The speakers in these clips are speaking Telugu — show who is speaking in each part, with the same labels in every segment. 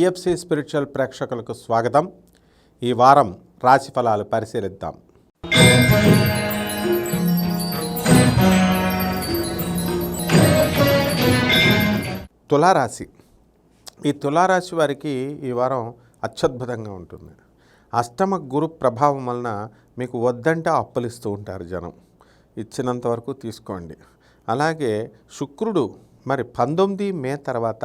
Speaker 1: డిఎఫ్సి స్పిరిచువల్ ప్రేక్షకులకు స్వాగతం. ఈ వారం రాశి ఫలాలు పరిశీలిద్దాం. తులారాశి. ఈ తులారాశి వారికి ఈ వారం అత్యద్భుతంగా ఉంటుంది. అష్టమ గురు ప్రభావం వలన మీకు వద్దంటే అప్పులిస్తూ ఉంటారు జనం. ఇచ్చినంత వరకు తీసుకోండి. అలాగే శుక్రుడు మరి పంతొమ్మిది మే తర్వాత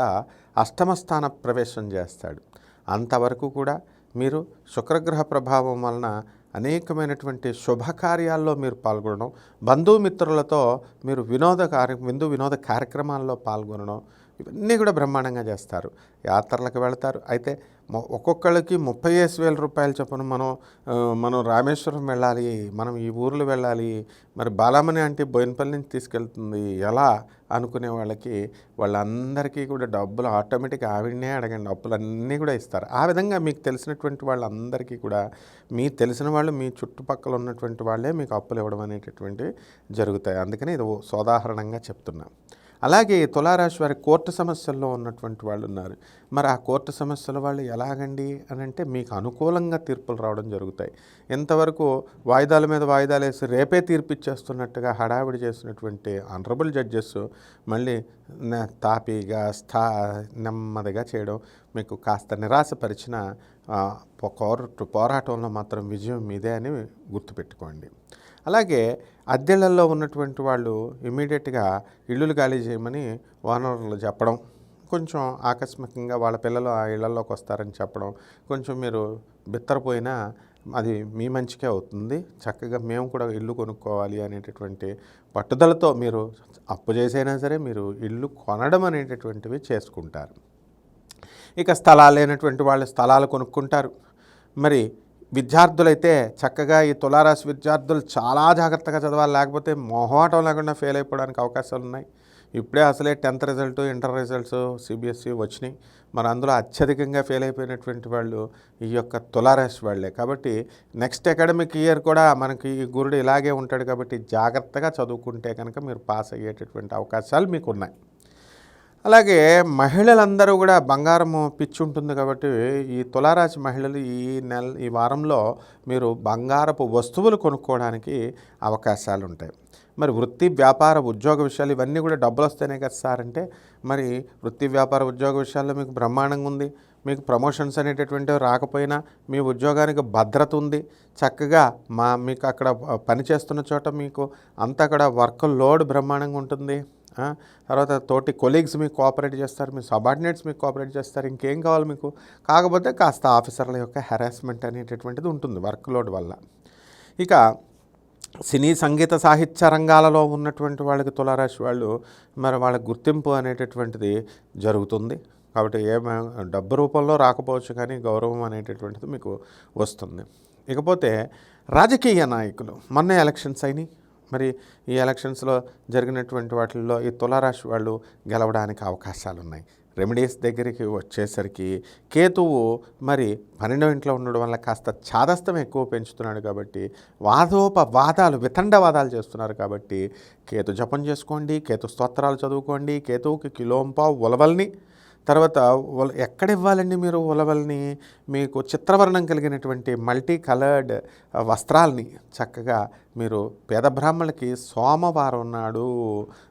Speaker 1: అష్టమ స్థాన ప్రవేశం చేస్తాడు. అంతవరకు కూడా మీరు శుక్రగ్రహ ప్రభావం వలన అనేకమైనటువంటి శుభకార్యాల్లో మీరు పాల్గొనడం బంధుమిత్రులతో మీరు వినోద కార్య విందు వినోద కార్యక్రమాల్లో పాల్గొనడం ఇవన్నీ కూడా బ్రహ్మాండంగా చేస్తారు. యాత్రలకు వెళతారు. అయితే ఒక్కొక్కళ్ళకి ముప్పై వేసి వేల రూపాయలు చొప్పున మనం మనం రామేశ్వరం వెళ్ళాలి మనం ఈ ఊర్లు వెళ్ళాలి మరి బాలామణి అంటే బోయినపల్లి నుంచి తీసుకెళ్తుంది ఎలా అనుకునే వాళ్ళకి వాళ్ళందరికీ కూడా డబ్బులు ఆటోమేటిక్గా ఆవిడనే అడగండి అప్పులన్నీ కూడా ఇస్తారు. ఆ విధంగా మీకు తెలిసినటువంటి వాళ్ళందరికీ కూడా మీ తెలిసిన వాళ్ళు మీ చుట్టుపక్కల ఉన్నటువంటి వాళ్ళే మీకు అప్పులు ఇవ్వడం అనేటటువంటివి జరుగుతాయి. అందుకని ఇది ఓ సోదాహరణంగా చెప్తున్నాను అలాగే తులారాశి వారి కోర్టు సమస్యల్లో ఉన్నటువంటి వాళ్ళు ఉన్నారు. మరి ఆ కోర్టు సమస్యల వాళ్ళు ఎలాగండి అని అంటే మీకు అనుకూలంగా తీర్పులు రావడం జరుగుతాయి. ఇంతవరకు వాయిదాల మీద వాయిదాలు వేసి రేపే తీర్పు ఇచ్చేస్తున్నట్టుగా హడావిడి చేసినటువంటి ఆనరబుల్ జడ్జెస్ మళ్ళీ తాపీగా స్థా నెమ్మదిగా చేయడం మీకు కాస్త నిరాశపరిచిన పో- కోర్టు పోరాటంలో మాత్రం విజయం మీదే అని గుర్తుపెట్టుకోండి. అలాగే అద్దెళ్ళలో ఉన్నటువంటి వాళ్ళు ఇమీడియట్గా ఇల్లులు ఖాళీ చేయమని ఓనర్లు చెప్పడం కొంచెం ఆకస్మికంగా వాళ్ళ పిల్లలు ఆ ఇళ్ళలోకి వస్తారని చెప్పడం కొంచెం మీరు బిత్తరపోయినా అది మీ మంచికే అవుతుంది. చక్కగా మేము కూడా ఇల్లు కొనుక్కోవాలి అనేటటువంటి పట్టుదలతో మీరు అప్పు చేసైనా సరే మీరు ఇల్లు కొనడం అనేటటువంటివి చేసుకుంటారు. ఇక స్థలాలు లేనటువంటి వాళ్ళు స్థలాలు కొనుక్కుంటారు. మరి విద్యార్థులైతే చక్కగా ఈ తులారాశి విద్యార్థులు చాలా జాగ్రత్తగా చదవాలి లేకపోతే మొహమాటం లేకుండా ఫెయిల్ అయిపోవడానికి అవకాశాలు ఉన్నాయి ఇప్పుడే అసలే tenth result inter results CBSE వచ్చినాయి. మరి అందులో అత్యధికంగా ఫెయిల్ అయిపోయినటువంటి వాళ్ళు ఈ యొక్క తులారాశి వాళ్ళే. కాబట్టి నెక్స్ట్ అకాడమిక్ ఇయర్ కూడా మనకి ఈ గురుడు ఇలాగే ఉంటాడు కాబట్టి జాగ్రత్తగా చదువుకుంటే కనుక మీరు పాస్ అయ్యేటటువంటి అవకాశాలు మీకు ఉన్నాయి అలాగే మహిళలందరూ కూడా బంగారము పిచ్చి ఉంటుంది కాబట్టి ఈ తులారాశి మహిళలు ఈ నెల ఈ వారంలో మీరు బంగారపు వస్తువులు కొనుక్కోవడానికి అవకాశాలు ఉంటాయి మరి వృత్తి వ్యాపార ఉద్యోగ విషయాలు ఇవన్నీ కూడా డబ్బులు వస్తేనే కదా సార్ అంటే మరి వృత్తి వ్యాపార ఉద్యోగ విషయాల్లో మీకు బ్రహ్మాండంగా ఉంది. మీకు ప్రమోషన్స్ అనేటటువంటివి రాకపోయినా మీ ఉద్యోగానికి భద్రత ఉంది. చక్కగా మా మీకు అక్కడ పని చేస్తున్న చోట మీకు అంతా అక్కడ వర్క్ లోడ్ బ్రహ్మాండంగా ఉంటుంది. తర్వాత తోటి కొలీగ్స్ మీకు కోఆపరేట్ చేస్తారు మీ సబార్డినేట్స్ మీకు కోఆపరేట్ చేస్తారు ఇంకేం కావాలి మీకు? కాకపోతే కాస్త ఆఫీసర్ల యొక్క హెరాస్మెంట్ అనేటటువంటిది ఉంటుంది వర్క్ లోడ్ వల్ల. ఇక సినీ సంగీత సాహిత్య రంగాలలో ఉన్నటువంటి వాళ్ళకి తులారాశి వాళ్ళు మరి వాళ్ళ గుర్తింపు అనేటటువంటిది జరుగుతుంది. కాబట్టి ఏ డబ్బు రూపంలో రాకపోవచ్చు కానీ గౌరవం అనేటటువంటిది మీకు వస్తుంది. ఇకపోతే రాజకీయ నాయకులు మొన్న ఎలక్షన్స్ అయినాయి. మరి ఈ ఎలక్షన్స్లో జరిగినటువంటి వాటిల్లో ఈ తులారాశి వాళ్ళు గెలవడానికి అవకాశాలు ఉన్నాయి రెమెడీస్ దగ్గరికి వచ్చేసరికి కేతువు మరి పన్నెండవ ఇంట్లో ఉండడం వల్ల కాస్త ఛాదస్తం ఎక్కువ పెంచుతున్నాడు కాబట్టి వాదోపవాదాలు వితండవాదాలు చేస్తున్నారు కాబట్టి కేతు జపం చేసుకోండి కేతు స్తోత్రాలు చదువుకోండి కేతువుకి కిలోంపా ఉలవల్ని తర్వాత ఎక్కడ ఇవ్వాలండి మీరు ఉలవల్ని? మీకు చిత్రవర్ణం కలిగినటువంటి మల్టీ కలర్డ్ వస్త్రాలని చక్కగా మీరు పేద బ్రాహ్మణులకి సోమవారం నాడు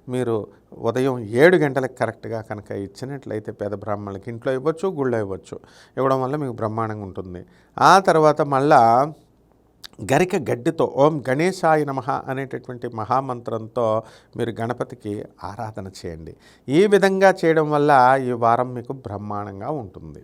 Speaker 1: మీరు ఉదయం ఏడు గంటలకు కరెక్ట్గా కనుక ఇచ్చినట్లయితే పేద బ్రాహ్మణులకి ఇంట్లో ఇవ్వచ్చు గుళ్ళో ఇవ్వచ్చు. ఇవ్వడం వల్ల మీకు బ్రహ్మాండంగా ఉంటుంది. ఆ తర్వాత మళ్ళా గరిక గడ్డితో ఓం గణేశాయ నమః అనేటటువంటి మహామంత్రంతో మీరు గణపతికి ఆరాధన చేయండి. ఈ విధంగా చేయడం వల్ల ఈ వారం మీకు బ్రహ్మాండంగా ఉంటుంది.